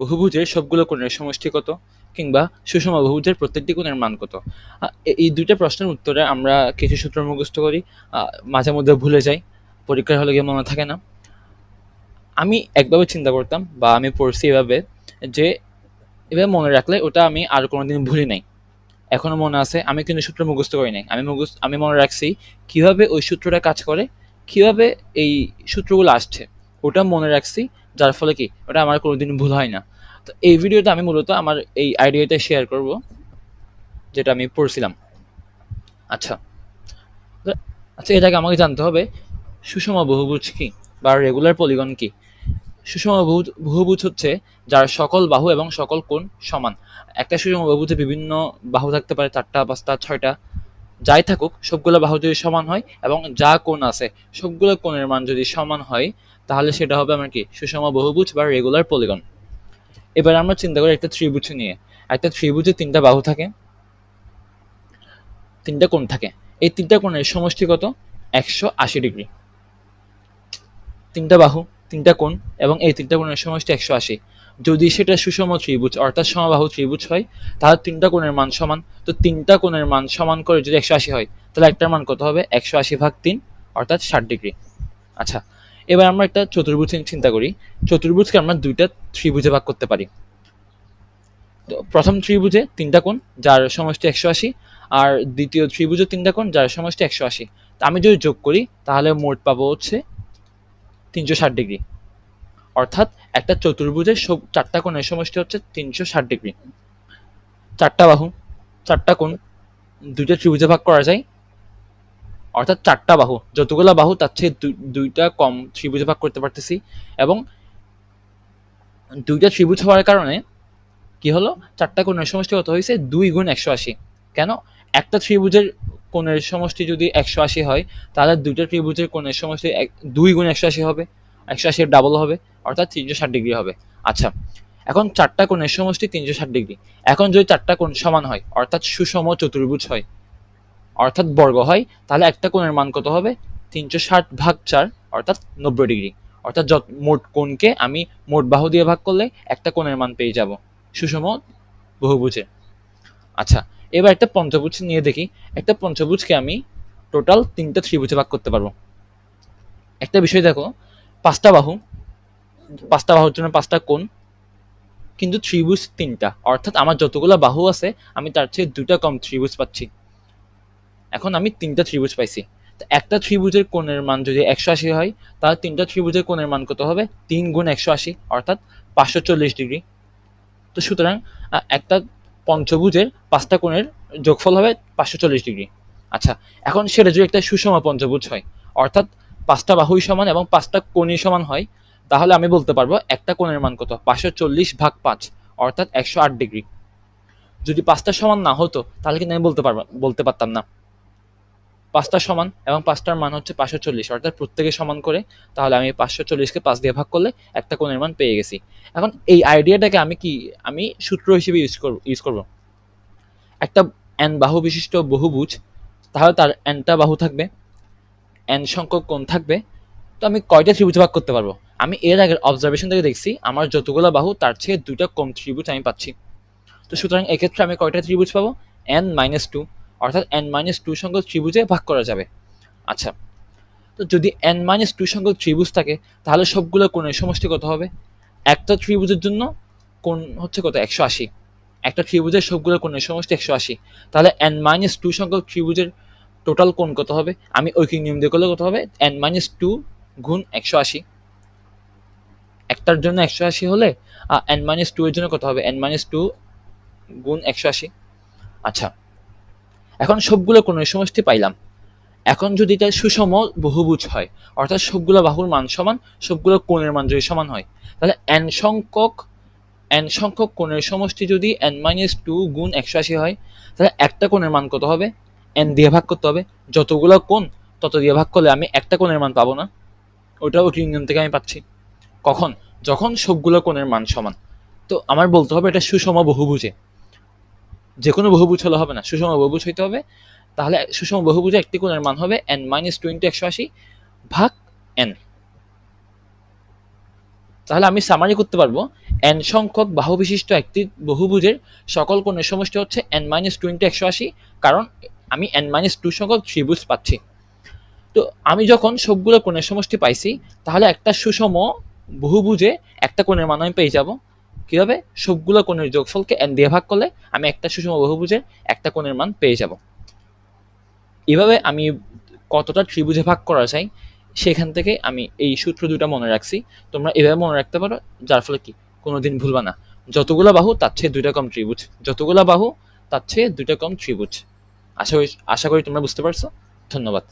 বহুভুজের সবগুলো কোণের সমষ্টি কত কিংবা সুষম বহুভুজের প্রত্যেকটি কোণের মান কত? এই দুইটা প্রশ্নের উত্তরে আমরা কিছু সূত্র মুখস্থ করি মাঝে মধ্যে ভুলে যাই, পরীক্ষার হলে গিয়ে মনে থাকে না। আমি একভাবে চিন্তা করতাম বা আমি পড়ছি এভাবে যে এভাবে মনে রাখলে ওটা আমি আর কোনোদিন ভুলি নাই। এখনও মনে আছে, আমি কিন্তু সূত্র মুখস্থ করি নাই। আমি মুখস্থ, আমি মনে রাখছি কীভাবে ওই সূত্রটা কাজ করে, কীভাবে এই সূত্রগুলো আসছে। ওটা মনে রাখছি, যার ফলে কি, ওটা আমার কোনোদিন ভুল হয় না। তো এই ভিডিওতে আমি মূলত আমার এই আইডিয়াটা শেয়ার করব, যেটা আমি পড়ছিলাম। আচ্ছা। আচ্ছা এটাকে আমাকে জানতে হবে, সুষম বহুভুজ কি, বা রেগুলার পলিগন কি? সুষম বহু- বহুভুজ হচ্ছে যার সকল বাহু এবং সকল কোণ সমান। একটা সুষম বহুভুজে বিভিন্ন বাহু থাকতে পারে, চারটা, পাঁচটা, ছয়টা। যাই থাকুক, সবগুলো বাহু যদি সমান হয় এবং যা কোণ আছে, সবগুলো কোণের মান যদি সমান হয়, তাহলে সেটা হবে আমার কি? সুষম বহুভুজ বা রেগুলার পলিগন এবার আমরা চিন্তা করি একটা ত্রিভুজ নিয়ে। একটা ত্রিভুজে তিনটা বাহু থাকে, তিনটা কোণ থাকে। এই তিনটা কোণের সমষ্টি কত? একশো আশি ডিগ্রি। তিনটা বাহু তিনটা কোণ এবং এই তিনটা কোণের সমষ্টি একশো আশি। যদি সেটা সুষম ত্রিভুজ অর্থাৎ সমবাহু ত্রিভুজ হয়, তাহলে তিনটা কোণের মান সমান। তো তিনটা কোণের মান সমান করে যদি একশো আশি হয়, তাহলে একটার মান কত হবে? একশো আশি ভাগ তিন, অর্থাৎ ষাট ডিগ্রি। আচ্ছা এবার আমরা একটা চতুর্ভুজ চিন্তা করি। চতুর্ভুজকে আমরা দুইটা ত্রিভুজে ভাগ করতে পারি। তো প্রথম ত্রিভুজে তিনটা কোণ, যার সমষ্টি একশো আশি, আর দ্বিতীয় ত্রিভুজে তিনটা কোণ, যার সমষ্টি একশো আশি। তা আমি যদি যোগ করি, তাহলে মোট পাবো হচ্ছে তিনশো ষাট ডিগ্রি। অর্থাৎ একটা চতুর্ভুজের সব চারটা কোণের সমষ্টি হচ্ছে তিনশো ষাট ডিগ্রি। চারটা বাহু, চারটা কোণ, দুইটা ত্রিভুজে ভাগ করা যায়। অর্থাৎ চারটা বাহু, যতগুলো বাহু তার চেয়ে দুই- দুইটা কম ত্রিভুজে ভাগ করতে পারতেছি এবং দুইটা ত্রিভুজ হওয়ার কারণে কি হলো? চারটা কোণের সমষ্টি কত হয়েছে? দুই গুণ একশো আশি। কেন? একটা ত্রিভুজের কোণের সমষ্টি যদি একশো আশি হয়, তাহলে দুইটা ত্রিভুজের কোণের সমষ্টি এক- দুই গুণ একশো আশি হবে, একশো আশির ডাবল হবে, অর্থাৎ তিনশো ষাট ডিগ্রি হবে। আচ্ছা এখন চারটা কোণের সমষ্টি তিনশো ষাট ডিগ্রি। এখন যদি চারটা কোণ সমান হয়, অর্থাৎ সুষম চতুর্ভুজ হয়, অর্থাৎ বর্গ হয়, তাহলে একটা কোণের মান কত হবে? তিনশো ষাট ভাগ চার, অর্থাৎ নব্বই ডিগ্রি। অর্থাৎ যত মোট কোণকে আমি মোট বাহু দিয়ে ভাগ করলে একটা কোণের মান পেয়ে যাব সুষম বহুভুজে। আচ্ছা এবার একটা পঞ্চভুজ নিয়ে দেখি। একটা পঞ্চভুজকে আমি টোটাল তিনটা ত্রিভুজে ভাগ করতে পারব। একটা বিষয় দেখো পাঁচটা বাহু। পাঁচটা বাহুর জন্য পাঁচটা কোণ। কিন্তু ত্রিভুজ তিনটা। অর্থাৎ আমার যতগুলো বাহু আছে আমি তার চেয়ে দুটা কম ত্রিভুজ পাচ্ছি। এখন আমি তিনটা ত্রিভুজ পাইছি। তো একটা ত্রিভুজের কোণের মান যদি একশো আশি হয় তাহলে তিনটা ত্রিভুজের কোণের মান কত হবে? তিন গুণ একশো আশি অর্থাৎ পাঁচশো চল্লিশ ডিগ্রি। তো সুতরাং একটা পঞ্চভুজের পাঁচটা কোণের যোগফল হবে পাঁচশো চল্লিশ ডিগ্রি। আচ্ছা এখন সেটা যদি একটা সুষম পঞ্চভুজ হয়, অর্থাৎ পাঁচটা বাহুই সমান এবং পাঁচটা কোণই সমান হয়, তাহলে আমি বলতে পারব একটা কোণের মান কত? পাঁচশো চল্লিশ ভাগ পাঁচ, অর্থাৎ একশো আট ডিগ্রি। যদি পাঁচটা সমান না হতো, তাহলে কিন্তু আমি বলতে পারব বলতে পারতাম না। পাঁচটা সমান এবং পাঁচটার মান হচ্ছে পাঁচশো চল্লিশ। অর্থাৎ প্রত্যেকে সমান করে, তাহলে আমি পাঁচশো চল্লিশকে পাঁচ দিয়ে ভাগ করলে একটা কোণের মান পেয়ে গেছি। এখন এই আইডিয়াটাকে আমি কি, আমি সূত্র হিসেবে ইউজ করব ইউজ করব? একটা এন বাহু বিশিষ্ট বহুভুজ, তাহলে তার এনটা বাহু থাকবে এন সংখ্যক কোণ থাকবে, তো আমি কয়টা ত্রিভুজ ভাগ করতে পারব? আমি এর আগের অবজারভেশন থেকে দেখছি, আমার যতগুলো বাহু, তার চেয়ে দুইটা কম ত্রিভুজ আমি পাচ্ছি। তো সুতরাং এক্ষেত্রে আমি কয়টা ত্রিভুজ পাবো? এন মাইনাস টু অর্থাৎ এন মাইনাস টু সংখ্যক ত্রিভুজে ভাগ করা যাবে। আচ্ছা তো যদি এন মাইনাস টু সংখ্যক ত্রিভুজ থাকে, তাহলে সবগুলো কোণের সমষ্টি কত হবে? একটা ত্রিভুজের জন্য কোণ হচ্ছে কত? একশো আশি। একটা ত্রিভুজের সবগুলো কোণের সমষ্টি একশো আশি। তাহলে এন মাইনাস টু সংখ্যক ত্রিভুজের টোটাল কোণ কত হবে? আমি ঐকিক নিয়ম দিয়ে করলে কত হবে? এন মাইনাস টু গুণ একশো আশি। একটার জন্য একশো আশি হলে এন মাইনাস টু এর জন্য কত হবে? এন মাইনাস টু গুণ একশো আশি। আচ্ছা এখন সবগুলো কোণের সমষ্টি পাইলাম। এখন যদি এটা সুষম বহুভুজ হয়, অর্থাৎ সবগুলো বাহুর মান সমান, সবগুলো কোণের মান যদি সমান হয়, তাহলে এন সংখ্যক এন সংখ্যক কোণের সমষ্টি যদি এন মাইনাস টু গুণ একশো আশি হয়, তাহলে একটা কোণের মান কত হবে? এন দিয়ে ভাগ করতে হবে। যতগুলো কোণ, তত দিয়ে ভাগ করলে আমি একটা কোণের মান পাবো না। ওটা ওটি নিয়ম থেকে আমি পাচ্ছি। কখন? যখন সবগুলো কোণের মান সমান। তো আমার বলতে হবে এটা সুষম বহুভুজে। যে কোনো বহুভুজ হলে হবে না। সুষম বহুভুজ হইতে হবে। তাহলে সুষম বহুভুজে একটি কোণের মান হবে এন মাইনাস টোয়েন্টি একশো আশি ভাগ এন তাহলে আমি সামারি করতে পারব। এন সংখ্যক বাহু বিশিষ্ট একটি বহুভুজের সকল কোণের সমষ্টি হচ্ছে এন মাইনাস টু ইন্টু একশো আশি, কারণ আমি এন মাইনাস টু সংখ্যক ত্রিভুজ পাচ্ছি। তো আমি যখন সবগুলো কোণের সমষ্টি পাইছি, তাহলে একটা সুষম বহুভুজে একটা কোণের মান আমি পেয়ে যাব। কীভাবে? সবগুলো কোণের যোগফলকে এন দিয়ে ভাগ করলে আমি একটা সুষম বহুভুজের একটা কোণের মান পেয়ে যাব। এভাবে আমি কতটা ত্রিভুজে ভাগ করা যায় সেখান থেকে আমি এই সূত্র দুটা মনে রাখছি। তোমরা এভাবে মনে রাখতে পারো, যার ফলে কি? কোনোদিন ভুলবা না। যতগুলো বাহু, তার চেয়ে দুইটা কম ত্রিভুজ। যতগুলো বাহু, তার চেয়ে দুইটা কম ত্রিভুজ। আশা করি আশা করি তোমরা বুঝতে পারছ। ধন্যবাদ।